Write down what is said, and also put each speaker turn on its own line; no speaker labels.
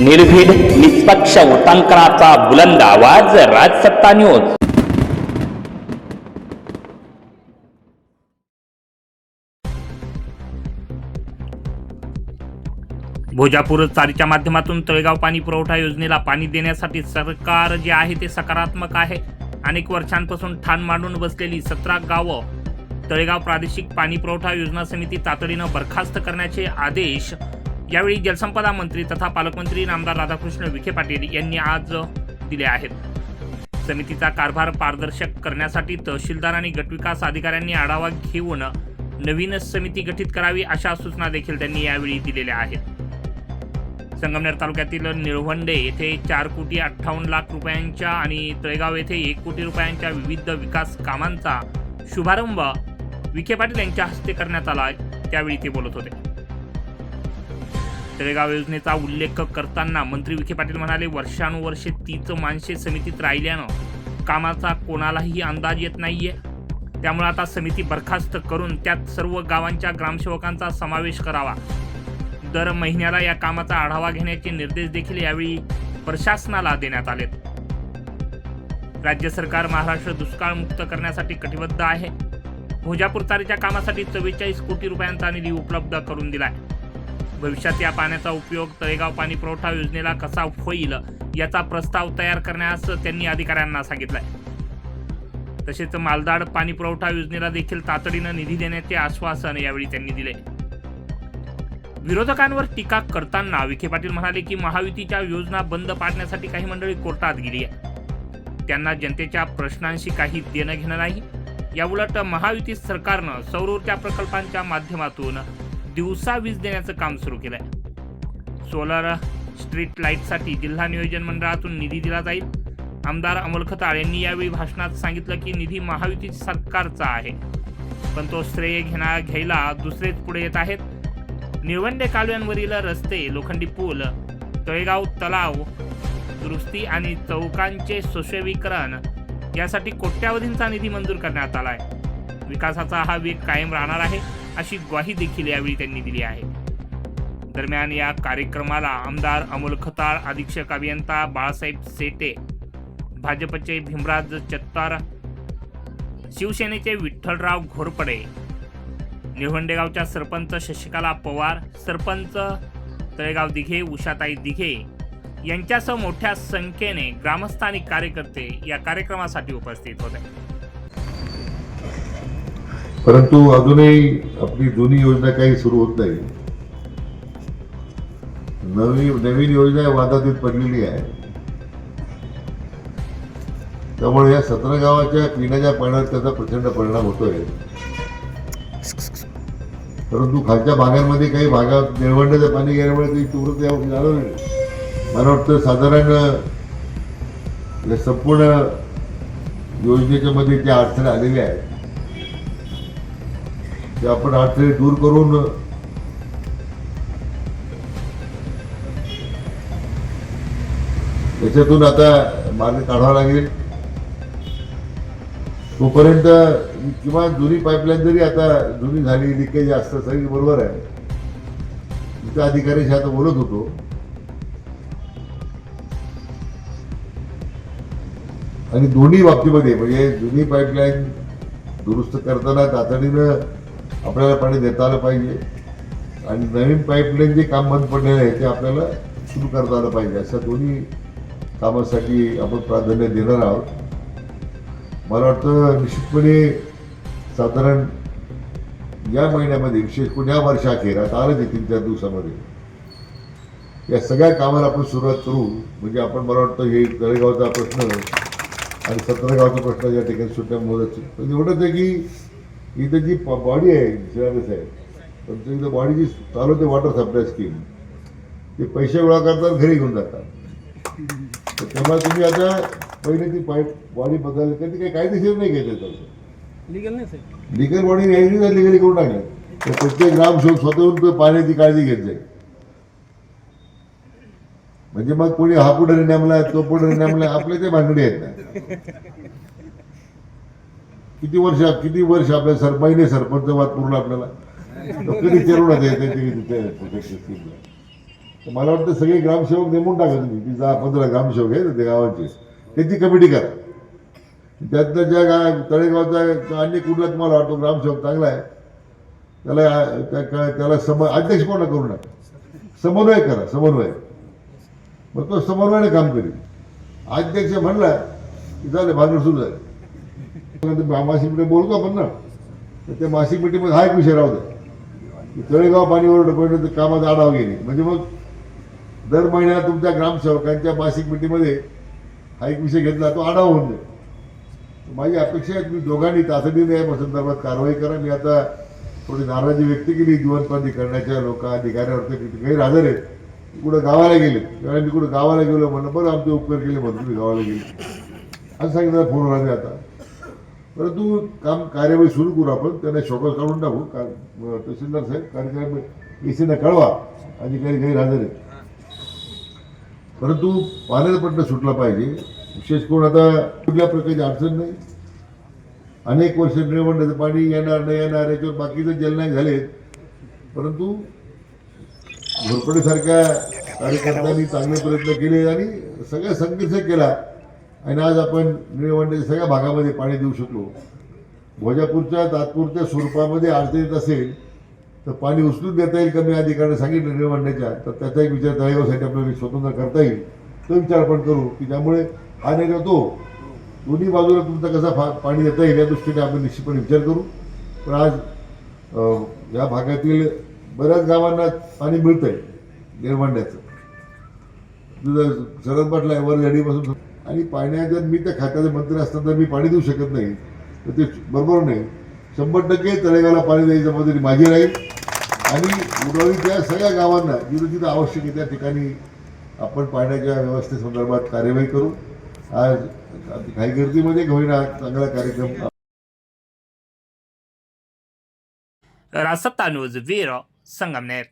निर्भीड निष्पक्ष उटांकनाचा बुलंद आवाज राजसत्ता न्यूज.
भोजापूर चारीच्या माध्यमातून तळेगाव पाणी पुरवठा योजनेला पाणी देण्यासाठी सरकार जे आहे ते सकारात्मक आहे. अनेक वर्षांपासून ठाण मांडून बसलेली सतरा गावं तळेगाव प्रादेशिक पाणी पुरवठा योजना समिती तातडीनं बरखास्त करण्याचे आदेश यावेळी जलसंपदा मंत्री तथा पालकमंत्री नामदार राधाकृष्ण विखे पाटील यांनी आज दिले आहेत. समितीचा कारभार पारदर्शक करण्यासाठी तहसीलदार आणि गटविकास अधिकाऱ्यांनी आढावा घेऊन नवीन समिती गठीत करावी अशा सूचना देखील त्यांनी यावेळी दिलेल्या आहेत. संगमनेर तालुक्यातील निळवंडे येथे चार कोटी अठ्ठावन्न लाख रुपयांच्या आणि तळेगाव येथे एक कोटी रुपयांच्या विविध विकास कामांचा शुभारंभ विखे पाटील यांच्या हस्ते करण्यात आला त्यावेळी ते बोलत होते. तळेगाव योजनेचा उल्लेख करताना मंत्री विखे पाटील म्हणाले वर्षानुवर्षे तीच माणसे समितीत राहिल्यानं कामाचा कोणालाही अंदाज येत नाहीये. त्यामुळे आता समिती बरखास्त करून त्यात सर्व गावांच्या ग्रामसेवकांचा समावेश करावा. दर महिन्याला या कामाचा आढावा घेण्याचे निर्देश देखील यावेळी प्रशासनाला देण्यात आलेत. राज्य सरकार महाराष्ट्र दुष्काळ मुक्त करण्यासाठी कटिबद्ध आहे. भोजापूर तारीच्या कामासाठी चव्वेचाळीस कोटी रुपयांचा निधी उपलब्ध करून दिलाय. भविष्यात या पाण्याचा उपयोग तळेगाव पाणी पुरवठा योजनेला कसा होईल याचा प्रस्ताव तयार करण्यास त्यांनी अधिकाऱ्यांना सांगितलंय. तसेच मालदाड पाणी पुरवठा योजनेला देखील तातडीनं निधी देण्याचे आश्वासन यावेळी त्यांनी दिले. विरोधकांवर टीका करताना विखे पाटील म्हणाले की महायुतीच्या योजना बंद पाडण्यासाठी काही मंडळी कोर्टात गेली आहे त्यांना जनतेच्या प्रश्नांशी काही देणं घेणं नाही. याउलट महायुती सरकारनं सौर ऊर्जा प्रकल्पांच्या माध्यमातून दिवसा वीज देण्याचं काम सुरू केलं आहे सोलर स्ट्रीट लाईटसाठी जिल्हा नियोजन मंडळातून निधी दिला जाईल. आमदार अमोल खताळ यांनी यावेळी भाषणात सांगितलं की निधी महायुती सरकारचा आहे. पण तो श्रेय घेणा घ्यायला दुसरेच पुढे येत आहेत. निळवंडे कालव्यांवरील रस्ते लोखंडी पूल तळेगाव तलाव दुरुस्ती आणि चौकांचे सुशवीकरण यासाठी कोट्यावधींचा निधी मंजूर करण्यात आला आहे विकासाचा हा वेग कायम राहणार आहे. अशी ग्वाही देखील यावेळी त्यांनी दिली आहे. दरम्यान या कार्यक्रमाला आमदार अमोल खताळ अधीक्षक अभियंता बाळासाहेब सेटे भाजपचे भीमराज चत्तार शिवसेनेचे विठ्ठलराव घोरपडे निळवंडेगावच्या सरपंच शशिकला पवार सरपंच तळेगाव दिघे उषाताई दिघे यांच्यासह मोठ्या संख्येने ग्रामस्थ आणि कार्यकर्ते या कार्यक्रमासाठी उपस्थित होते.
परंतु अजूनही आपली जुनी योजना काही सुरू होत नाही. नवी नवीन योजना वादातीत पडलेली आहे. त्यामुळे या सतरा गावाच्या पिण्याच्या पाण्यावर त्याचा प्रचंड परिणाम होतोय. परंतु खालच्या भागांमध्ये काही भागात निळवंड्याचं पाणी गेल्यामुळे काही तीव्रता जाणवली नाही. मला वाटतं साधारण या संपूर्ण योजनेच्या मध्ये त्या अडचणी आलेल्या आहेत ते आपण अडथळे दूर करून त्याच्यातून आता मार्ग काढावा लागेल. तोपर्यंत किंवा जुनी पाईपलाईन जरी आता जुनी झाली लिकेज असतं सगळी बरोबर आहे. तिथं अधिकाऱ्याशी आता बोलत होतो. आणि दोन्ही बाबतीमध्ये म्हणजे जुनी पाईपलाईन दुरुस्त करताना तातडीनं आपल्याला पाणी देता आलं पाहिजे. आणि नवीन पाईपलाईन जे काम बंद पडलेलं आहे ते आपल्याला सुरू करता आलं पाहिजे. अशा दोन्ही कामासाठी आपण प्राधान्य देणार आहोत. मला वाटतं निश्चितपणे साधारण या महिन्यामध्ये विशेष करून या वर्षाखेर आता आलं ते तीन चार दिवसामध्ये. या सगळ्या कामाला आपण सुरुवात करू. म्हणजे आपण मला वाटतं हे तळेगावचा प्रश्न आणि सत्रगावचा प्रश्न या ठिकाणी सुट्ट्या मोदत एवढंच आहे की इथं जी बॉडी आहे शिरादेश आहे तुमचं इथं बॉडी जी चालवते वॉटर सप्लाय स्कीम ते पैसे गोळा करतात घरी घेऊन जातात. तर तेव्हा तुम्ही आता पहिले ती पाईप बॉडी बदल कधी काही कायदेशीर नाही घेतलं तसं
लिगल नाही साहेब.
लिगल बॉडी तर लिगली करून टाकलं. तर प्रत्येक ग्राम शोध स्वतःहून तो पाण्याची काळजी घेत जाईल. म्हणजे मग कोणी हा पुढे नेमला तो पुढे नेमला आपल्या ते भानगडी आहेत ना. किती वर्ष किती वर्ष आपल्या सर महिने सरपंच वाद पूर्ण आपल्याला? तो कधी चेरून तर मला वाटतं सगळे ग्रामसेवक नेमून टाका तुम्ही की जा पंधरा ग्रामसेवक आहेत ते गावाचे. त्याची कमिटी करा. त्यातनं ज्या गा तळेगावचा अन्य कुठला तुम्हाला वाटतो ग्रामसेवक चांगला आहे त्याला त्या- त्याला सम अध्यक्ष कोणा करू नका? समन्वय करा समन्वय. मग तो समन्वयाने काम करेल अध्यक्ष म्हणला की झाले भांडण सुरू झाले. मग ते मासिक बोलतो आपण ना तर त्या मासिक मीटिंगमध्ये हा एक विषय राहतो तळेगाव पाणीवर डोक्यात कामाचा आढावा घेणे. म्हणजे मग दर महिन्याला तुमच्या ग्रामसेवकांच्या मासिक मिटीमध्ये हा एक विषय घेतला तो आढावा होऊन जाईल. माझी अपेक्षा आहे तुम्ही दोघांनी तातडीने या संदर्भात कारवाई करा. मी आता थोडी नाराजी व्यक्त केली जीवनपाती करण्याच्या लोक अधिकाऱ्यावरती गैरहजर आहेत. कुठं गावाला गेले. त्यावेळेला मी कुठं गावाला गेलो म्हणलं बरं आमचे उपकार केले म्हणून तुम्ही गावाला गेले. असं सांगितलं फोनवर आले आता. परंतु काम कार्यवाही सुरू करू आपण. त्यांना शोकस काढून टाकू. का तहसीलदार साहेब कार्यक्रम एसीनं कळवा. अधिकारी गैरहजर आहेत. परंतु पाण्याचा प्रश्न सुटला पाहिजे. विशेष करून आता कुठल्या प्रकारची अडचण नाही. अनेक वर्ष निळवंडाचं पाणी येणार नाही येणार याच्यावर बाकीचे जलनायक झालेत परंतु घोरपडेसारख्या कार्यकर्त्यांनी चांगले प्रयत्न केले आणि सगळ्या संघर्ष केला. आणि आज आपण निळवंड्याच्या सगळ्या भागामध्ये पाणी देऊ शकलो. भोजापूरच्या तात्पुरत्या स्वरूपामध्ये अडचणीत असेल तर पाणी उचलून देता येईल कमी अधिकाऱ्यांना सांगितलं निळवंड्याच्या तर त्याचा एक विचार तळेगावसाठी आपल्याला स्वतंत्र करता येईल. तो विचार आपण करू की त्यामुळे हा नाही तो. दोन्ही बाजूला तुमचा कसा फा पाणी देता येईल या दृष्टीने आपण निश्चितपणे विचार करू. पण आज या भागातील बऱ्याच गावांना पाणी मिळतंय निळवंड्याचं. तुझं शरद पाटला वर गाडीपासून आणि पाण्याच्या मी त्या खात्याचा मंत्री असताना मी पाणी देऊ शकत नाही. तर ते बरोबर नाही. शंभर टक्के तळेगावला पाणी द्यायची जबाबदारी माझी राहील. आणि उर्वरित सगळ्या गावांना जिथं जिथं आवश्यक आहे त्या ठिकाणी आपण पाण्याच्या व्यवस्थेसंदर्भात कार्यवाही करू. आज काही गर्दीमध्ये होईना चांगला कार्यक्रम
रासत्ता न्यूज वीर संगमनेर.